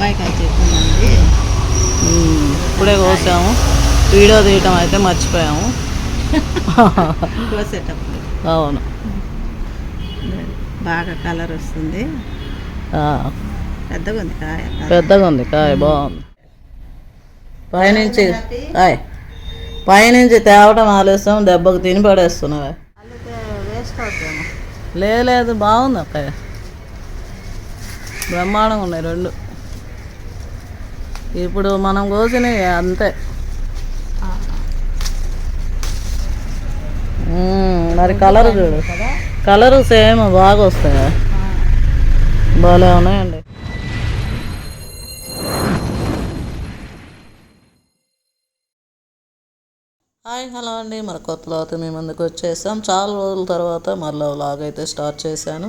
పప్పాయికాయ చెట్టు ఉంది ఉమ్, ఇప్పుడే కోసాము. వీడియో తీయటం అయితే మర్చిపోయాము. కోసేటప్పుడు. అవును. బాగా కలర్ వస్తుంది. పెద్దగా ఉంది కాయ. పెద్దగా ఉంది కాయ బాగుంది. పైనుంచి కాయ పైనుంచి తేవటం ఆలస్యం దెబ్బకు తిని పడేస్తున్నావే. లేదు బాగుంది అక్కయ్య. బ్రహ్మాండంగా ఉన్నాయి రెండు. ఇప్పుడు మనం కోసినవి అంతే. మరి కలర్ చూడు. కలర్ సేమ్ బాగా వస్తాయి? బాగా ఉన్నాయండి. హాయ్ హలో అండి. మరి కొత్తలో అయితే మీ ముందుకు వచ్చేసాం. చాలా రోజుల తర్వాత మరలా వ్లాగ్ అయితే స్టార్ట్ చేశాను.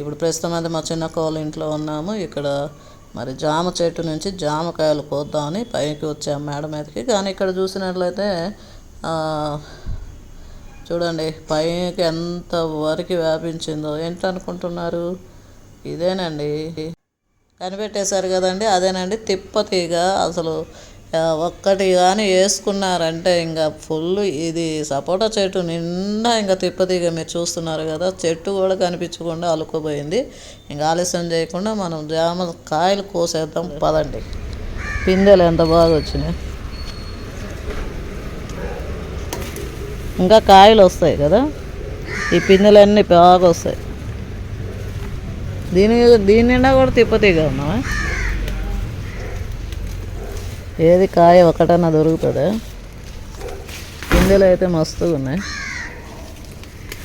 ఇప్పుడు ప్రస్తుతం అయితే మా చిన్న కోళ్ళ ఇంట్లో ఉన్నాము. ఇక్కడ మరి జామ చెట్టు నుంచి జామకాయలు కోద్దామని పైకి వచ్చాం మేడ మీదకి. కానీ ఇక్కడ చూసినట్లయితే చూడండి పైకి ఎంత వరకు వ్యాపించిందో. ఏంటనుకుంటున్నారు? ఇదేనండి. కనిపెట్టేశారు కదండి అదేనండి తిప్పతీగ. అసలు ఒక్కటి కానీ వేసుకున్నారంటే ఇంకా ఫుల్ ఇది సపోటా చెట్టు నిండా ఇంకా తిప్పతీగ మీరు చూస్తున్నారు కదా చెట్టు కూడా కనిపించకుండా అలుకుపోయింది. ఇంకా ఆలస్యం చేయకుండా మనం జామ కాయలు కోసేద్దాం పదండి. పిందెలు ఎంత బాగా వచ్చినాయి ఇంకా కాయలు వస్తాయి కదా ఈ పిందెలన్నీ బాగా వస్తాయి దీని దీని నిండా కూడా తిప్పతీగ ఉన్నావా? ఏది కాయ ఒకటన్నా దొరుకుతుందా? పిందెలు అయితే మస్తుగా ఉన్నాయి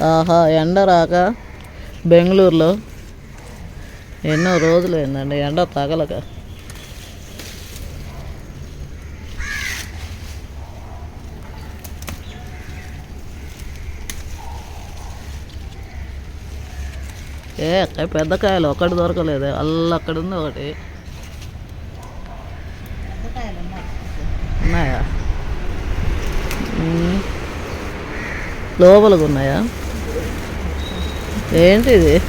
ఆహా ఎండ రాక బెంగళూరులో ఎన్నో రోజులు అయిందండి ఎండ తగలక. ఏ అక్క పెద్ద కాయలు ఒకటి దొరకలేదు అల్ల అక్కడ ఉంది ఒకటి ఉన్నాయా మ్మ్. లోపలికి ఉన్నాయా ఏంటిది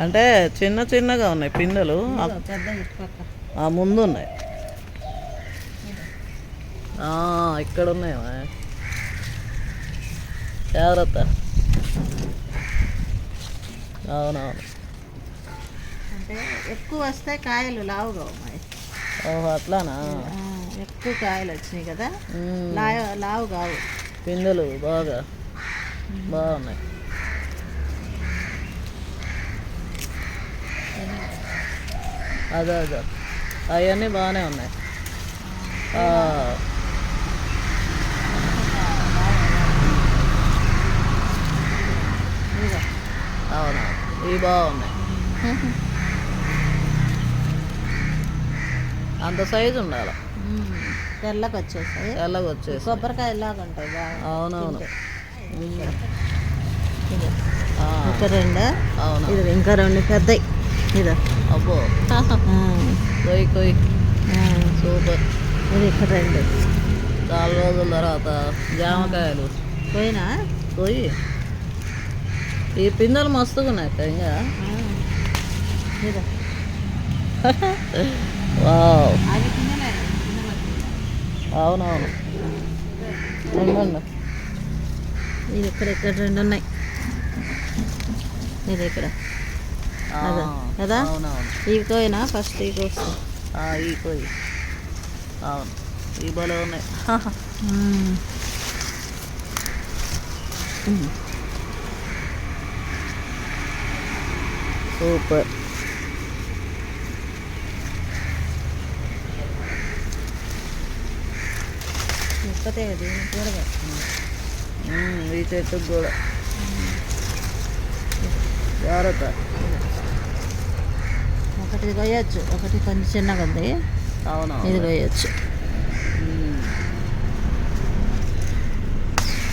అంటే చిన్న చిన్నగా ఉన్నాయి పిండలు. ఆ- ముందు ఉన్నాయి ఇక్కడ ఉన్నాయి జాగ్రత్త. అవునవును. అంటే ఎక్కువ వస్తే కాయలు లావుగా అట్లానా? ఎక్కువ కాయలు వచ్చినాయి కదా. మ్మ్. లా లావు కావు. పిందెలు బాగా బాగున్నాయి. అదే అదే. అవన్నీ బాగానే ఉన్నాయి. అవును? ఇవి బాగున్నాయి. అంత సైజు ఉండాలి. తెల్లకి వచ్చేస్తాయి తెల్లగా వచ్చేసి కొబ్బరికాయ లాగా ఉంటాయి బాగా. అవునవును. ఒక రెండు? అవును. ఇది ఇంకా రెండు పెద్దవి ఇదో అబ్బో. కొయ్యి కొయ్యి. సూపర్. ఇది ఇక్కడ రెండు. చాలా రోజుల తర్వాత జామకాయలు. పోయినా పోయి ఈ పిందెలు మస్తుగా ఉన్నాయి ఇంకా. అవునవును. ఇది ఇక్కడ ఇక్కడ రెండు ఉన్నాయి. ఇది ఇక్కడ. అదే, కదా? ఇవి కోయినా? ఫస్ట్ ఇవి ఆ, ఈ కొయ్యి అవును. ఈ బలం ఉన్నాయి. సూపర్. ఒక్కతే దీనికి కూడా మ్మ్, ఈ చెట్టుకు కూడా జాగ్రత్త ఒకటి కొయ్యొచ్చు ఒకటి కొంచెం చిన్నగా ఉంది ఇది కొయ్యొచ్చు.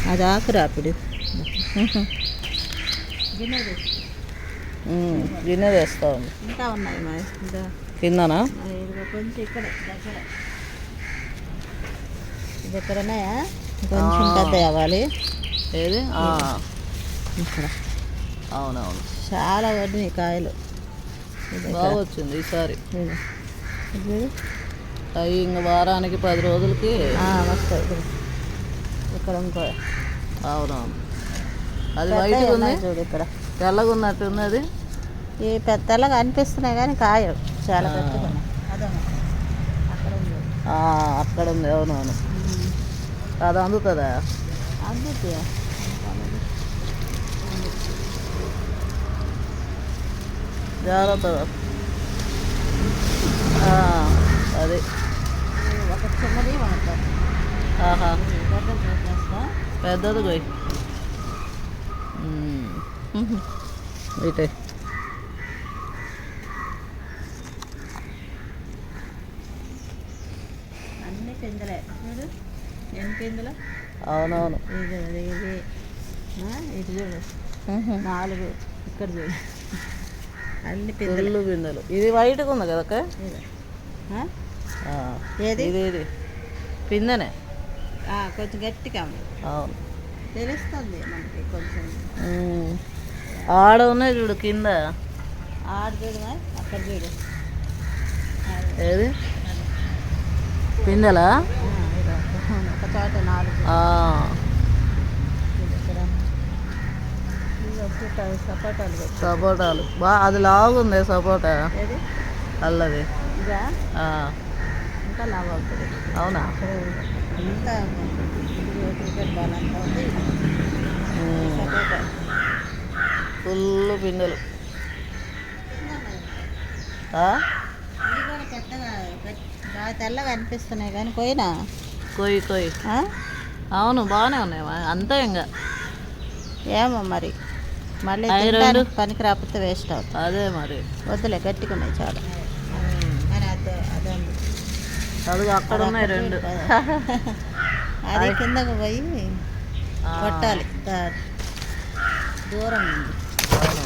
అది ఆకురా అప్పుడు గిన్నె తెస్తా ఉంది ఇంకా ఉన్నాయి మా ఇంకా కిందనా కొంచెం ఇక్కడ దగ్గర ఎక్కడ ఉన్నాయా కొంచెం. పెద్ద అవ్వాలి ఏది? ఇక్కడ. అవునవును. చాలా పడినాయి కాయలు. బాగా వచ్చింది ఈసారి. అవి ఇంక వారానికి పది రోజులకి వస్తాయి. ఇక్కడ ఇంకో. అవునవును. అది వైట్గా ఉంది చూడు ఇక్కడ. తెల్లగా ఉన్నట్టు ఉంది అది? ఈ పెద్దలాగా అనిపిస్తున్నాయి కానీ కాయలు చాలా పెద్దగా అక్కడ ఉంది. అవునవును. అది అందుతుందా అందుకే జాగ్రత్త ఆ, అది ఒక చిన్నది వాడతారు ఆహా పెద్దది చేసేస్తా పెద్దది పోయి ఇటే అన్ని పిందలే చూడు పిందలు అవునవును. ఇది ఇది చూడు. నాలుగు ఇక్కడ చూడు. అన్ని పిందలు పిల్లలు బిందెలు ఇది వైట్గా ఉంది కదా ఏది? ఇది ఇది. పిందెనే. కొంచెం గట్టిగా ఉంది. అవును. తెలుస్తుంది మనకి కొంచెం. ఆడ ఉన్నాయి చూడు కింద. ఆడ చూడు అక్కడ చూడు. ఏది? పిందెలా? సపోటాలు బా అది లాగుంది సపోటా. అల్లది. అవునా? ఫుల్ పిందెలు బాగా తెల్లగా అనిపిస్తున్నాయి కానీ పోయినా? కొయ్యి కొయ్యి? అవును బాగానే ఉన్నాయి. అంతే ఇంకా ఏమో మరి. మళ్ళీ? పనికి రాకపోతే వేస్ట్ అవుతుంది. అదే మరి. వద్దులే గట్టిగా ఉన్నాయి చాలా. అదిగో అక్కడ ఉన్నాయి రెండు. అది కిందకు పోయి కొట్టాలి. దూరం ఉంది. అవును.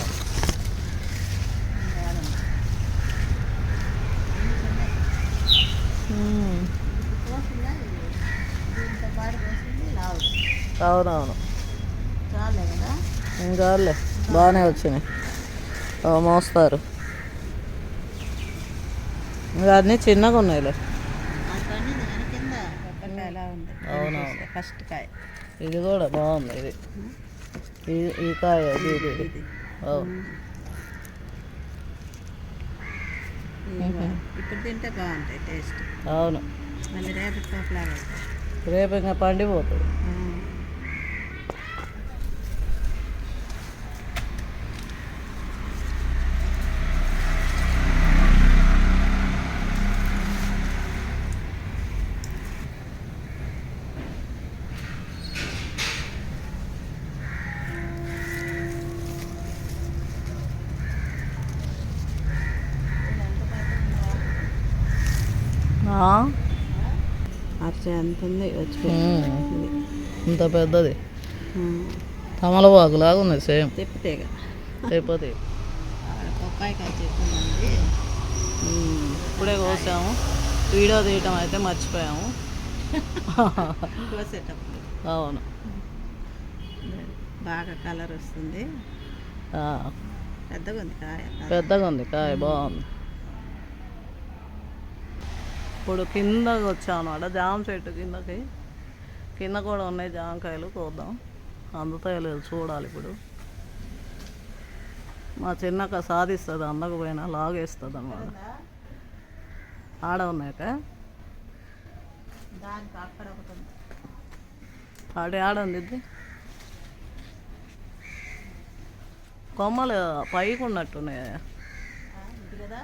అవునవును. చాలే కదా? ఇంకాలే బాగానే వచ్చినాయి. ఓ మోస్తారు. ఇంకా అన్నీ చిన్నగా ఉన్నాయిలే. అవునవును. ఫస్ట్ కాయ. ఇది కూడా బాగుంది ఇది. ఈ కాయ ఇది ఇది ఇప్పుడు తింటే బాగుంటాయి టేస్ట్. అవును. మళ్ళీ రేపు ఇంకా పండిపోతుంది ఆ? అరిచే అంత ఉంది. ఇంత పెద్దది. తమలపాకు లాగా ఉంది సేమ్. చెట్టు ఉంది ఇప్పుడే కోసాము. వీడియో తీయటం అయితే మర్చిపోయాము. కోసేటప్పుడు. అవును. బాగా కలర్ వస్తుంది. పెద్దగా ఉంది కాయ. పెద్దగా ఉంది కాయ బాగుంది. ఇప్పుడు కిందకి వచ్చాం అనమాట జామ చెట్టు కిందకి. కింద కూడా ఉన్నాయి జామకాయలు కోద్దాం. అందుతాయో లేదు చూడాలి ఇప్పుడు. మా చిన్నక్క సాధిస్తుంది అందకపోయినా లాగేస్తుంది అనమాట ఆడ ఉంది. ఆడ ఆడ ఉంది కొమ్మలు పైకి ఉన్నట్టున్నాయి. కదా?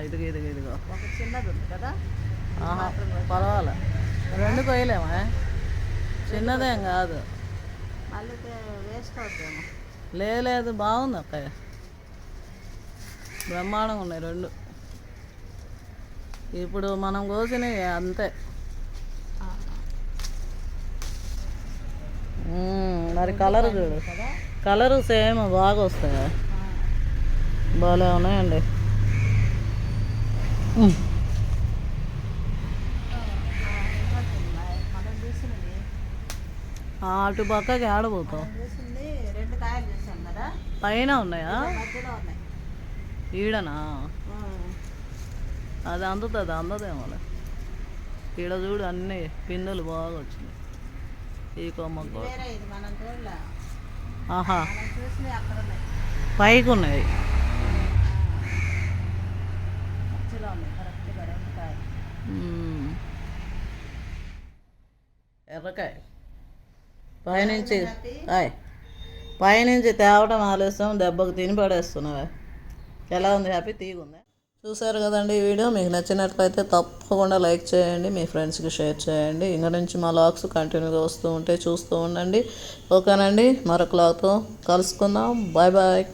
ఇదిగో ఇదిగో ఇదిగో. ఒక చిన్నది ఉంది కదా? పర్వాలే. రెండు కొయ్యలేమా చిన్నదేం కాదు. మళ్ళీ వేస్ట్ అవుతాము లేదు లేదు బాగుంది అక్కయ్య బ్రహ్మాండంగా ఉన్నాయి రెండు. ఇప్పుడు మనం కోసినవి అంతే. మరి కలర్ చూడు. కదా? కలరు సేమ్ బాగా వస్తాయి? బాగా ఉన్నాయండి. అటు పక్కకి ఆడబోతాం పైన ఉన్నాయా? ఈడనా? అది అందుతుంది అందదేమో ఈడ చూడు అన్ని పిందెలు బాగా వచ్చినాయి. ఈ కొమ్మకు ఆహా. పైకి ఉన్నాయి ఎర్రకాయ. పైనుంచి ఆయ్. పైనుంచి తేవడం ఆలస్యం దెబ్బకు తిని పడేస్తున్నావా. ఎలా ఉంది? హ్యాపీ? తీగుందా? చూసారు కదండి ఈ వీడియో. మీకు నచ్చినట్లయితే తప్పకుండా లైక్ చేయండి మీ ఫ్రెండ్స్కి షేర్ చేయండి. ఇంకా నుంచి మా లాగ్స్ కంటిన్యూగా వస్తూ ఉంటే చూస్తూ ఉండండి. ఓకేనండి మరొక లాగ్తో కలుసుకుందాం. Bye bye.